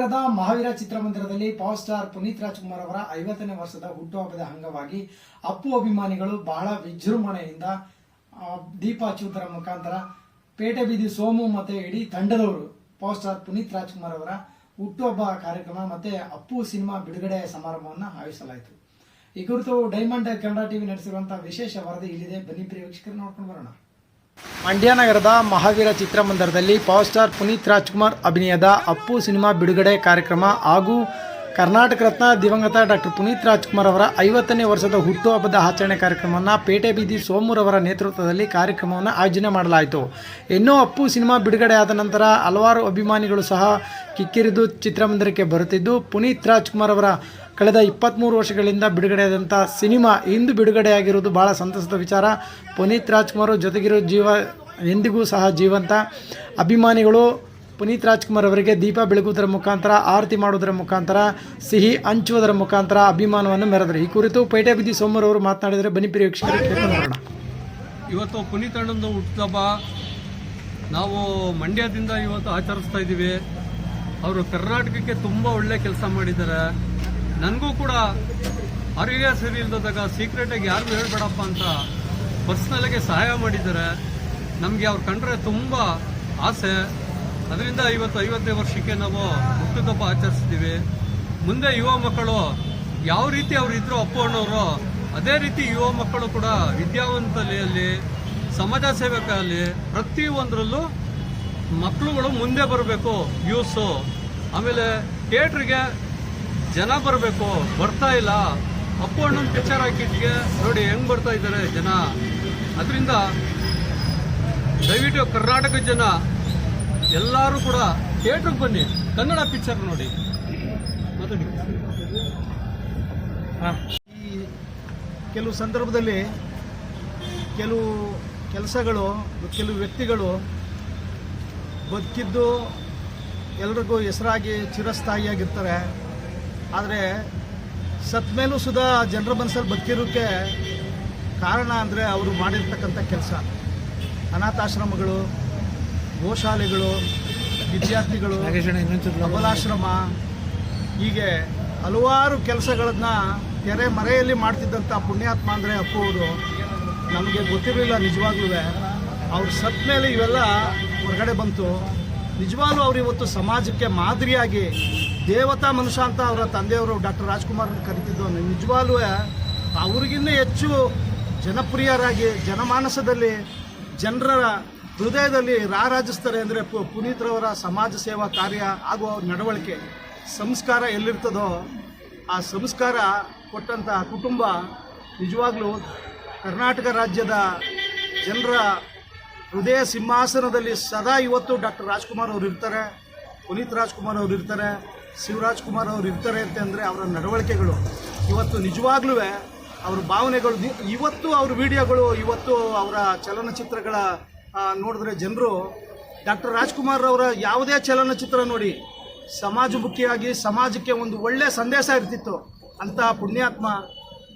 ನಗರದ ಮಹಾವೀರ ಚಿತ್ರಮಂದಿರದಲ್ಲಿ power star Puneeth Rajkumar ಅವರ ಐವತ್ತನೇ ವರ್ಷದ ಹುಟ್ಟುಹಬ್ಬದ ಅಂಗವಾಗಿ ಅಪ್ಪು ಅಭಿಮಾನಿಗಳು ಬಹಳ ವಿಜೃಂಭಣೆಯಿಂದ ದೀಪ ಹಚ್ಚುವುದರ ಮುಖಾಂತರ ಪೇಟೆ ಬೀದಿ ಸೋಮು ಮತ್ತು ಇಡೀ ತಂಡದವರು ಪವರ್ ಸ್ಟಾರ್ ಪುನೀತ್ ರಾಜ್ಕುಮಾರ್ ಅವರ ಹುಟ್ಟುಹಬ್ಬ ಕಾರ್ಯಕ್ರಮ ಮತ್ತೆ ಅಪ್ಪು ಸಿನಿಮಾ ಬಿಡುಗಡೆ ಸಮಾರಂಭವನ್ನು ಆಯೋಜಿಸಲಾಯಿತು. ಈ ಕುರಿತು ಡೈಮಂಡ್ ಕನ್ನಡ ಟಿವಿ ನಡೆಸಿರುವಂತಹ ವಿಶೇಷ ವರದಿ ಇಲ್ಲಿದೆ. ಬನ್ನಿ ಪ್ರಿಯ ವೀಕ್ಷಕರು, ನೋಡ್ಕೊಂಡು ಬರೋಣ. ಮಂಡ್ಯ ನಗರದ ಮಹಾವೀರ ಚಿತ್ರಮಂದಿರದಲ್ಲಿ ಪವರ್ ಸ್ಟಾರ್ ಪುನೀತ್ ರಾಜ್ಕುಮಾರ್ ಅಭಿನಯದ ಅಪ್ಪು ಸಿನಿಮಾ ಬಿಡುಗಡೆ ಕಾರ್ಯಕ್ರಮ ಹಾಗೂ ಕರ್ನಾಟಕ ರತ್ನ ದಿವಂಗತ ಡಾಕ್ಟರ್ ಪುನೀತ್ ರಾಜ್ಕುಮಾರ್ ಅವರ ಐವತ್ತನೇ ವರ್ಷದ ಹುಟ್ಟುಹಬ್ಬದ ಆಚರಣೆ ಕಾರ್ಯಕ್ರಮವನ್ನು ಪೇಟೆ ಬೀದಿ ಸೋಮೂರವರ ನೇತೃತ್ವದಲ್ಲಿ ಕಾರ್ಯಕ್ರಮವನ್ನು ಆಯೋಜನೆ ಮಾಡಲಾಯಿತು. ಇನ್ನೂ ಅಪ್ಪು ಸಿನಿಮಾ ಬಿಡುಗಡೆ ಆದ ನಂತರ ಹಲವಾರು ಅಭಿಮಾನಿಗಳು ಸಹ ಕಿಕ್ಕಿರಿದು ಚಿತ್ರಮಂದಿರಕ್ಕೆ ಬರುತ್ತಿದ್ದು, ಪುನೀತ್ ರಾಜ್ಕುಮಾರ್ ಅವರ ಕಳೆದ ಇಪ್ಪತ್ತ್ಮೂರು ವರ್ಷಗಳಿಂದ ಬಿಡುಗಡೆಯಾದಂಥ ಸಿನಿಮಾ ಇಂದು ಬಿಡುಗಡೆಯಾಗಿರುವುದು ಭಾಳ ಸಂತಸದ ವಿಚಾರ. ಪುನೀತ್ ರಾಜ್ಕುಮಾರ್ ಜೊತೆಗಿರೋ ಜೀವ, ಎಂದಿಗೂ ಸಹ ಜೀವಂತ. ಅಭಿಮಾನಿಗಳು ಪುನೀತ್ ರಾಜ್ಕುಮಾರ್ ಅವರಿಗೆ ದೀಪ ಬೆಳಗುವುದರ ಮುಖಾಂತರ, ಆರತಿ ಮಾಡುವುದರ ಮುಖಾಂತರ, ಸಿಹಿ ಹಂಚುವುದರ ಮುಖಾಂತರ ಅಭಿಮಾನವನ್ನು ಮೆರೆದರು. ಈ ಕುರಿತು ಪೇಟೆ ಬಿದ್ದಿ ಸೋಮವಾರ ಅವರು ಮಾತನಾಡಿದರೆ ಬನಿ ಪರಿವೀಕ್ಷಕರು ಕೇಳ್ಕೊಂಡು ಇವತ್ತು ಪುನೀತ್ ಅಣ್ಣಂದು ಹುಟ್ಟುಹಬ್ಬ. ನಾವು ಮಂಡ್ಯದಿಂದ ಇವತ್ತು ಆಚರಿಸ್ತಾ ಇದ್ದೀವಿ. ಅವರು ಕರ್ನಾಟಕಕ್ಕೆ ತುಂಬ ಒಳ್ಳೆ ಕೆಲಸ ಮಾಡಿದ್ದಾರೆ. ನನಗೂ ಕೂಡ ಆರೋಗ್ಯ ಸರಿ ಇಲ್ದಾಗ ಸೀಕ್ರೆಟಾಗಿ ಯಾರಿಗೂ ಹೇಳ್ಬೇಡಪ್ಪ ಅಂತ ಪರ್ಸ್ನಲ್ಗೆ ಸಹಾಯ ಮಾಡಿದ್ದಾರೆ. ನಮಗೆ ಅವ್ರು ಕಂಡ್ರೆ ತುಂಬ ಆಸೆ. ಅದರಿಂದ ಇವತ್ತು ಐವತ್ತನೇ ವರ್ಷಕ್ಕೆ ನಾವು ಹುಟ್ಟುಹಬ್ಬ ಆಚರಿಸ್ತೀವಿ. ಮುಂದೆ ಯುವ ಮಕ್ಕಳು ಯಾವ ರೀತಿ ಅವರು ಇದ್ರು ಅಪ್ಪು ಅಣ್ಣವರು, ಅದೇ ರೀತಿ ಯುವ ಮಕ್ಕಳು ಕೂಡ ವಿದ್ಯಾವಂತಲೆಯಲ್ಲಿ ಸಮಾಜ ಸೇವಕರಲ್ಲಿ ಪ್ರತಿಯೊಂದರಲ್ಲೂ ಮಕ್ಕಳುಗಳು ಮುಂದೆ ಬರಬೇಕು, ಯೂಸು. ಆಮೇಲೆ ಥಿಯೇಟ್ರಿಗೆ ಜನ ಬರಬೇಕು, ಬರ್ತಾ ಇಲ್ಲ. ಅಪ್ಪು ಅಣ್ಣನ ಪಿಕ್ಚರ್ ಹಾಕಿದ್ಗೆ ನೋಡಿ ಹೆಂಗ್ ಬರ್ತಾ ಇದ್ದಾರೆ ಜನ. ಅದರಿಂದ ದಯವಿಟ್ಟು ಕರ್ನಾಟಕ ಜನ ಎಲ್ಲರೂ ಕೂಡ ಥಿಯೇಟ್ರಿಗೆ ಬನ್ನಿ. ಕನ್ನಡ ಪಿಕ್ಚರ್ ನೋಡಿ. ಮಾತಾಡಿ. ಈ ಕೆಲವು ಸಂದರ್ಭದಲ್ಲಿ ಕೆಲವು ಕೆಲಸಗಳು, ಕೆಲವು ವ್ಯಕ್ತಿಗಳು ಬದುಕಿದ್ದು ಎಲ್ರಿಗೂ ಹೆಸರಾಗಿ ಚಿರಸ್ಥಾಯಿಯಾಗಿರ್ತಾರೆ. ಆದರೆ ಸತ್ ಮೇಲೂ ಜನರ ಮನಸ್ಸಲ್ಲಿ ಬದುಕಿರೋಕ್ಕೆ ಕಾರಣ ಅಂದರೆ ಅವರು ಮಾಡಿರ್ತಕ್ಕಂಥ ಕೆಲಸ. ಅನಾಥಾಶ್ರಮಗಳು ಗೋಶಾಲೆಗಳು ವಿದ್ಯಾರ್ಥಿಗಳು ಅಬಲಾಶ್ರಮ ಹೀಗೆ ಹಲವಾರು ಕೆಲಸಗಳನ್ನ ತೆರೆ ಮರೆಯಲ್ಲಿ ಮಾಡ್ತಿದ್ದಂಥ ಪುಣ್ಯಾತ್ಮ ಅಂದರೆ ಅಪ್ಪುವುದು ಅವರು ನಮಗೆ ಗೊತ್ತಿರಲಿಲ್ಲ ನಿಜವಾಗ್ಲೂ ಅವ್ರು ಸತ್ ಮೇಲೆ ಇವೆಲ್ಲ ಹೊರಗಡೆ ಬಂತು. ನಿಜವಾಗ್ಲೂ ಅವರು ಇವತ್ತು ಸಮಾಜಕ್ಕೆ ಮಾದರಿಯಾಗಿ ದೇವತಾ ಮನುಷ್ಯ ಅಂತ ಅವರ ತಂದೆಯವರು ಡಾಕ್ಟರ್ ರಾಜ್ಕುಮಾರ್ ಕರಿತಿದ್ದು ನಿಜವಾಗ್ಲೂ ಅವ್ರಿಗಿನ್ನೂ ಹೆಚ್ಚು ಜನಪ್ರಿಯರಾಗಿ ಜನಮಾನಸದಲ್ಲಿ ಜನರ ಹೃದಯದಲ್ಲಿ ರಾರಾಜಿಸ್ತಾರೆ ಅಂದರೆ ಪುನೀತ್ರವರ ಸಮಾಜ ಸೇವಾ ಕಾರ್ಯ ಹಾಗೂ ಅವ್ರ ನಡವಳಿಕೆ ಸಂಸ್ಕಾರ ಎಲ್ಲಿರ್ತದೋ ಆ ಸಂಸ್ಕಾರ ಕೊಟ್ಟಂತಹ ಕುಟುಂಬ ನಿಜವಾಗ್ಲೂ ಕರ್ನಾಟಕ ರಾಜ್ಯದ ಜನರ ಹೃದಯ ಸಿಂಹಾಸನದಲ್ಲಿ ಸದಾ ಇವತ್ತು ಡಾಕ್ಟರ್ ರಾಜ್ಕುಮಾರ್ ಅವರು ಇರ್ತಾರೆ. ಪುನೀತ್ ರಾಜ್ಕುಮಾರ್ ಅವರು ಇರ್ತಾರೆ. ಶಿವರಾಜ್ ಕುಮಾರ್ ಅವರು ಇರ್ತಾರೆ ಅಂತಂದರೆ ಅವರ ನಡವಳಿಕೆಗಳು. ಇವತ್ತು ನಿಜವಾಗ್ಲೂ ಅವ್ರ ಭಾವನೆಗಳು, ಇವತ್ತು ಅವ್ರ ವಿಡಿಯೋಗಳು, ಇವತ್ತು ಅವರ ಚಲನಚಿತ್ರಗಳ ನೋಡಿದ್ರೆ ಜನರು ಡಾಕ್ಟರ್ ರಾಜ್ಕುಮಾರ್ ಅವರ ಯಾವುದೇ ಚಲನಚಿತ್ರ ನೋಡಿ, ಸಮಾಜಮುಖಿಯಾಗಿ, ಸಮಾಜಕ್ಕೆ ಒಂದು ಒಳ್ಳೆ ಸಂದೇಶ ಇರ್ತಿತ್ತು ಅಂತಹ ಪುಣ್ಯಾತ್ಮ,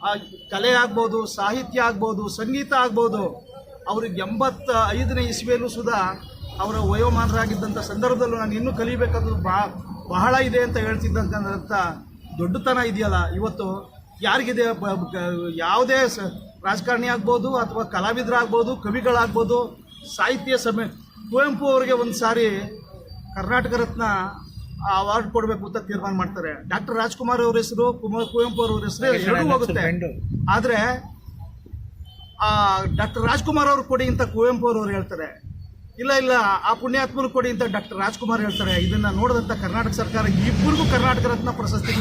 ಆ, ಕಲೆ ಆಗ್ಬೋದು, ಸಾಹಿತ್ಯ ಆಗ್ಬೋದು, ಸಂಗೀತ ಆಗ್ಬೋದು, ಅವ್ರಿಗೆ ಎಂಬತ್ತ ಐದನೇ ಇಸ್ವಿಯಲ್ಲೂ ಸುಧಾ ಅವರ ವಯೋಮಾನರಾಗಿದ್ದಂಥ ಸಂದರ್ಭದಲ್ಲೂ ನಾನು ಇನ್ನೂ ಕಲಿಬೇಕಾದ್ರು ಬಾ, ಬಹಳ ಇದೆ ಅಂತ ಹೇಳ್ತಿದ್ದಂಥ ದೊಡ್ಡತನ ಇದೆಯಲ್ಲ, ಇವತ್ತು ಯಾರಿಗಿದೆ ಯಾವುದೇ ರಾಜಕಾರಣಿ ಆಗ್ಬೋದು ಅಥವಾ ಕಲಾವಿದರಾಗ್ಬೋದು ಕವಿಗಳಾಗ್ಬೋದು ಸಾಹಿತ್ಯ ಸಭೆ. ಕುವೆಂಪು ಅವರಿಗೆ ಒಂದು ಸಾರಿ ಕರ್ನಾಟಕ ರತ್ನ ಅವಾರ್ಡ್ ಕೊಡಬೇಕು ಅಂತ ತೀರ್ಮಾನ ಮಾಡ್ತಾರೆ. ಡಾಕ್ಟರ್ ರಾಜ್ಕುಮಾರ್ ಅವ್ರ ಹೆಸರು ಕುಮಾರ್ ಕುವೆಂಪು ಅವ್ರ ಹೆಸರು ಎರಡೂ ಹೋಗುತ್ತೆ. ಆದರೆ ಡಾಕ್ಟರ್ ರಾಜ್ಕುಮಾರ್ ಅವ್ರು ಕೊಡಿ ಅಂತ ಕುವೆಂಪು ಅವರು ಹೇಳ್ತಾರೆ. ಇಲ್ಲ ಇಲ್ಲ ಆ ಪುಣ್ಯಾತ್ಮರು ಕೊಡಿ ಅಂತ ಡಾಕ್ಟರ್ ರಾಜ್ಕುಮಾರ್ ಹೇಳ್ತಾರೆ. ಇದನ್ನು ನೋಡಿದಂಥ ಕರ್ನಾಟಕ ಸರ್ಕಾರ ಇಬ್ಬರಿಗೂ ಕರ್ನಾಟಕ ರತ್ನ ಪ್ರಶಸ್ತಿ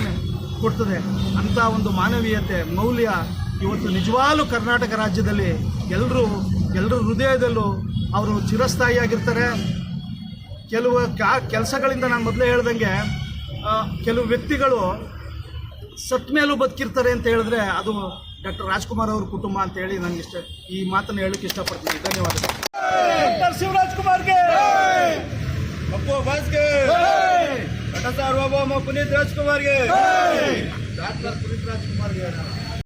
ಕೊಡ್ತದೆ. ಅಂಥ ಒಂದು ಮಾನವೀಯತೆ ಮೌಲ್ಯ ಇವತ್ತು ನಿಜವಾಗ್ಲೂ ಕರ್ನಾಟಕ ರಾಜ್ಯದಲ್ಲಿ ಎಲ್ಲರೂ ಎಲ್ಲರ ಹೃದಯದಲ್ಲೂ ಅವರು ಚಿರಸ್ಥಾಯಿಯಾಗಿರ್ತಾರೆ. ಕೆಲವು ಕೆಲಸಗಳಿಂದ ನಾನು ಮೊದಲೇ ಹೇಳ್ದಂಗೆ ಕೆಲವು ವ್ಯಕ್ತಿಗಳು ಸತ್ ಮೇಲೂ ಬದುಕಿರ್ತಾರೆ ಅಂತ ಹೇಳಿದ್ರೆ ಅದು ಡಾಕ್ಟರ್ ರಾಜ್ಕುಮಾರ್ ಅವ್ರ ಕುಟುಂಬ ಅಂತ ಹೇಳಿ ನನಗೆ ಇಷ್ಟ, ಈ ಮಾತನ್ನು ಹೇಳಕ್ಕೆ ಇಷ್ಟಪಡ್ತೀನಿ. ಧನ್ಯವಾದಗಳು. ಡಾಕ್ಟರ್ ಕುಮಾರ್ಗೆ. ಪುನೀತ್ ರಾಜ್ಕುಮಾರ್ಗೆ. ಡಾಕ್ಟರ್ ಪುನೀತ್ ರಾಜ್ಕುಮಾರ್ಗೆ.